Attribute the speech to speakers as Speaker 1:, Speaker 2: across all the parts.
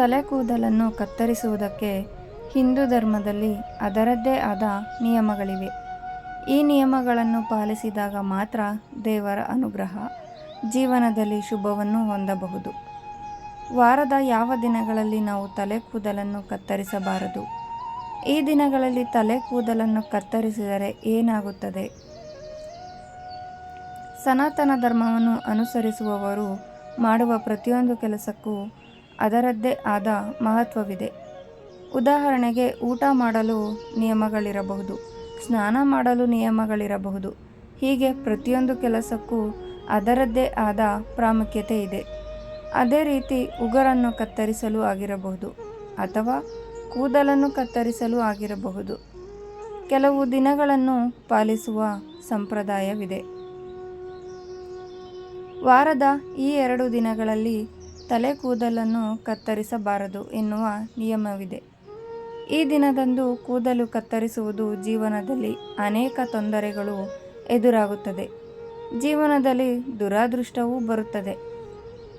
Speaker 1: ತಲೆ ಕೂದಲನ್ನು ಕತ್ತರಿಸುವುದಕ್ಕೆ ಹಿಂದೂ ಧರ್ಮದಲ್ಲಿ ಅದರದ್ದೇ ಆದ ನಿಯಮಗಳಿವೆ. ಈ ನಿಯಮಗಳನ್ನು ಪಾಲಿಸಿದಾಗ ಮಾತ್ರ ದೇವರ ಅನುಗ್ರಹ, ಜೀವನದಲ್ಲಿ ಶುಭವನ್ನು ಹೊಂದಬಹುದು. ವಾರದ ಯಾವ ದಿನಗಳಲ್ಲಿ ನಾವು ತಲೆ ಕೂದಲನ್ನು ಕತ್ತರಿಸಬಾರದು? ಈ ದಿನಗಳಲ್ಲಿ ತಲೆ ಕೂದಲನ್ನು ಕತ್ತರಿಸಿದರೆ ಏನಾಗುತ್ತದೆ? ಸನಾತನ ಧರ್ಮವನ್ನು ಅನುಸರಿಸುವವರು ಮಾಡುವ ಪ್ರತಿಯೊಂದು ಕೆಲಸಕ್ಕೂ ಅದರದ್ದೇ ಆದ ಮಹತ್ವವಿದೆ. ಉದಾಹರಣೆಗೆ ಊಟ ಮಾಡಲು ನಿಯಮಗಳಿರಬಹುದು, ಸ್ನಾನ ಮಾಡಲು ನಿಯಮಗಳಿರಬಹುದು, ಹೀಗೆ ಪ್ರತಿಯೊಂದು ಕೆಲಸಕ್ಕೂ ಅದರದ್ದೇ ಆದ ಪ್ರಾಮುಖ್ಯತೆ ಇದೆ. ಅದೇ ರೀತಿ ಉಗುರನ್ನು ಕತ್ತರಿಸಲು ಆಗಿರಬಹುದು ಅಥವಾ ಕೂದಲನ್ನು ಕತ್ತರಿಸಲು ಆಗಿರಬಹುದು. ಕೆಲವು ದಿನಗಳನ್ನು ಪಾಲಿಸುವ ಸಂಪ್ರದಾಯವಿದೆ. ವಾರದ ಈ ಎರಡು ದಿನಗಳಲ್ಲಿ ತಲೆ ಕೂದಲನ್ನು ಕತ್ತರಿಸಬಾರದು ಎನ್ನುವ ನಿಯಮವಿದೆ. ಈ ದಿನದಂದು ಕೂದಲು ಕತ್ತರಿಸುವುದು ಜೀವನದಲ್ಲಿ ಅನೇಕ ತೊಂದರೆಗಳು ಎದುರಾಗುತ್ತದೆ. ಜೀವನದಲ್ಲಿ ದುರಾದೃಷ್ಟವೂ ಬರುತ್ತದೆ.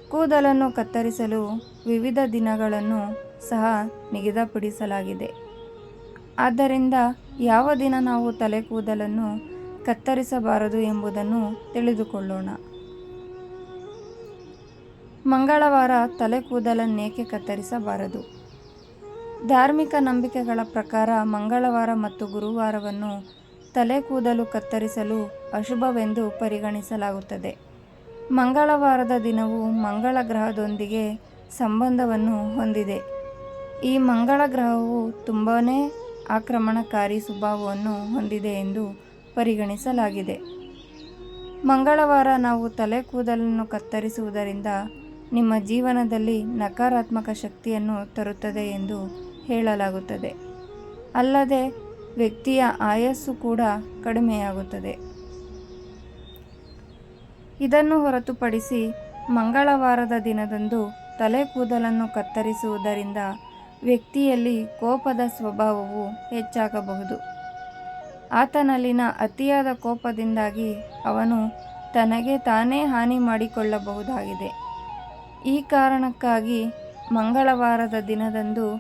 Speaker 1: ಕೂದಲನ್ನು ಕತ್ತರಿಸಲು ವಿವಿಧ ದಿನಗಳನ್ನು ಸಹ ನಿಗದಿಪಡಿಸಲಾಗಿದೆ. ಆದ್ದರಿಂದ ಯಾವ ದಿನ ನಾವು ತಲೆ ಕೂದಲನ್ನು ಕತ್ತರಿಸಬಾರದು ಎಂಬುದನ್ನು ತಿಳಿದುಕೊಳ್ಳೋಣ. ಮಂಗಳವಾರ ತಲೆ ಕೂದಲನ್ನೇಕೆ ಕತ್ತರಿಸಬಾರದು? ಧಾರ್ಮಿಕ ನಂಬಿಕೆಗಳ ಪ್ರಕಾರ ಮಂಗಳವಾರ ಮತ್ತು ಗುರುವಾರವನ್ನು ತಲೆ ಕೂದಲು ಕತ್ತರಿಸಲು ಅಶುಭವೆಂದು ಪರಿಗಣಿಸಲಾಗುತ್ತದೆ. ಮಂಗಳವಾರದ ದಿನವು ಮಂಗಳ ಗ್ರಹದೊಂದಿಗೆ ಸಂಬಂಧವನ್ನು ಹೊಂದಿದೆ. ಈ ಮಂಗಳ ಗ್ರಹವು ತುಂಬಾ ಆಕ್ರಮಣಕಾರಿ ಸ್ವಭಾವವನ್ನು ಹೊಂದಿದೆ ಎಂದು ಪರಿಗಣಿಸಲಾಗಿದೆ. ಮಂಗಳವಾರ ನಾವು ತಲೆ ಕೂದಲನ್ನು ಕತ್ತರಿಸುವುದರಿಂದ ನಿಮ್ಮ ಜೀವನದಲ್ಲಿ ನಕಾರಾತ್ಮಕ ಶಕ್ತಿಯನ್ನು ತರುತ್ತದೆ ಎಂದು ಹೇಳಲಾಗುತ್ತದೆ. ಅಲ್ಲದೆ, ವ್ಯಕ್ತಿಯ ಆಯಸ್ಸು ಕೂಡ ಕಡಿಮೆಯಾಗುತ್ತದೆ. ಇದನ್ನು ಹೊರತುಪಡಿಸಿ ಮಂಗಳವಾರದ ದಿನದಂದು ತಲೆ ಕೂದಲನ್ನು ಕತ್ತರಿಸುವುದರಿಂದ ವ್ಯಕ್ತಿಯಲ್ಲಿ ಕೋಪದ ಸ್ವಭಾವವು ಹೆಚ್ಚಾಗಬಹುದು. ಆತನಲ್ಲಿನ ಅತಿಯಾದ ಕೋಪದಿಂದಾಗಿ ಅವನು ತನಗೆ ತಾನೇ ಹಾನಿ ಮಾಡಿಕೊಳ್ಳಬಹುದಾಗಿದೆ. ಈ ಕಾರಣಕ್ಕಾಗಿ ಮಂಗಳವಾರದ ದಿನದಂದು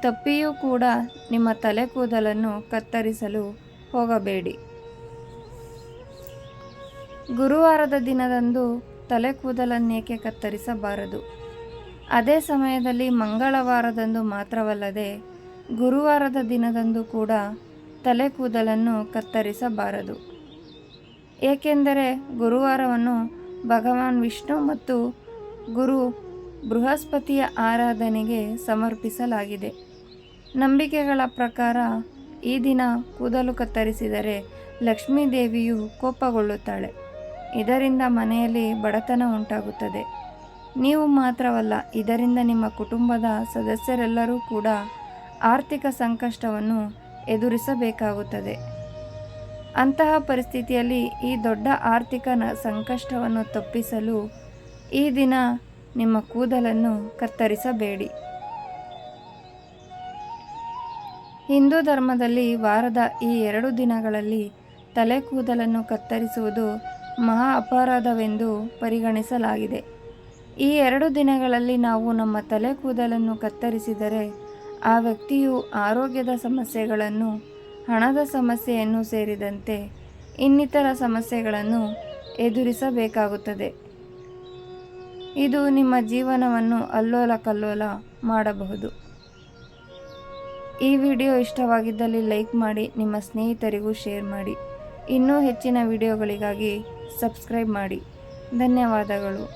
Speaker 1: ತಪ್ಪಿಯೂ ಕೂಡ ನಿಮ್ಮ ತಲೆ ಕೂದಲನ್ನು ಕತ್ತರಿಸಲು ಹೋಗಬೇಡಿ. ಗುರುವಾರದ ದಿನದಂದು ತಲೆ ಕೂದಲನ್ನೇಕೆ ಕತ್ತರಿಸಬಾರದು. ಅದೇ ಸಮಯದಲ್ಲಿ ಮಂಗಳವಾರದಂದು ಮಾತ್ರವಲ್ಲದೆ ಗುರುವಾರದ ದಿನದಂದು ಕೂಡ ತಲೆ ಕೂದಲನ್ನು ಕತ್ತರಿಸಬಾರದು. ಏಕೆಂದರೆ ಗುರುವಾರವನ್ನು ಭಗವಾನ್ ವಿಷ್ಣು ಮತ್ತು ಗುರು ಬೃಹಸ್ಪತಿಯ ಆರಾಧನೆಗೆ ಸಮರ್ಪಿಸಲಾಗಿದೆ. ನಂಬಿಕೆಗಳ ಪ್ರಕಾರ ಈ ದಿನ ಕೂದಲು ಕತ್ತರಿಸಿದರೆ ಲಕ್ಷ್ಮೀ ದೇವಿಯು ಕೋಪಗೊಳ್ಳುತ್ತಾಳೆ. ಇದರಿಂದ ಮನೆಯಲ್ಲಿ ಬಡತನ ಉಂಟಾಗುತ್ತದೆ. ನೀವು ಮಾತ್ರವಲ್ಲ, ಇದರಿಂದ ನಿಮ್ಮ ಕುಟುಂಬದ ಸದಸ್ಯರೆಲ್ಲರೂ ಕೂಡ ಆರ್ಥಿಕ ಸಂಕಷ್ಟವನ್ನು ಎದುರಿಸಬೇಕಾಗುತ್ತದೆ. ಅಂತಹ ಪರಿಸ್ಥಿತಿಯಲ್ಲಿ ಈ ದೊಡ್ಡ ಆರ್ಥಿಕ ಸಂಕಷ್ಟವನ್ನು ತಪ್ಪಿಸಲು ಈ ದಿನ ನಿಮ್ಮ ಕೂದಲನ್ನು ಕತ್ತರಿಸಬೇಡಿ. ಹಿಂದೂ ಧರ್ಮದಲ್ಲಿ ವಾರದ ಈ ಎರಡು ದಿನಗಳಲ್ಲಿ ತಲೆ ಕೂದಲನ್ನು ಕತ್ತರಿಸುವುದು ಮಹಾ ಅಪರಾಧವೆಂದು ಪರಿಗಣಿಸಲಾಗಿದೆ. ಈ ಎರಡು ದಿನಗಳಲ್ಲಿ ನಾವು ನಮ್ಮ ತಲೆ ಕೂದಲನ್ನು ಕತ್ತರಿಸಿದರೆ ಆ ವ್ಯಕ್ತಿಯು ಆರೋಗ್ಯದ ಸಮಸ್ಯೆಗಳನ್ನು, ಹಣದ ಸಮಸ್ಯೆಯನ್ನು ಸೇರಿದಂತೆ ಇನ್ನಿತರ ಸಮಸ್ಯೆಗಳನ್ನು ಎದುರಿಸಬೇಕಾಗುತ್ತದೆ. ಇದು ನಿಮ್ಮ ಜೀವನವನ್ನು ಅಲ್ಲೋಲ ಕಲ್ಲೋಲ ಮಾಡಬಹುದು. ಈ ವಿಡಿಯೋ ಇಷ್ಟವಾಗಿದ್ದಲ್ಲಿ ಲೈಕ್ ಮಾಡಿ, ನಿಮ್ಮ ಸ್ನೇಹಿತರಿಗೂ ಶೇರ್ ಮಾಡಿ. ಇನ್ನೂ ಹೆಚ್ಚಿನ ವಿಡಿಯೋಗಳಿಗಾಗಿ ಸಬ್ಸ್ಕ್ರೈಬ್ ಮಾಡಿ. ಧನ್ಯವಾದಗಳು.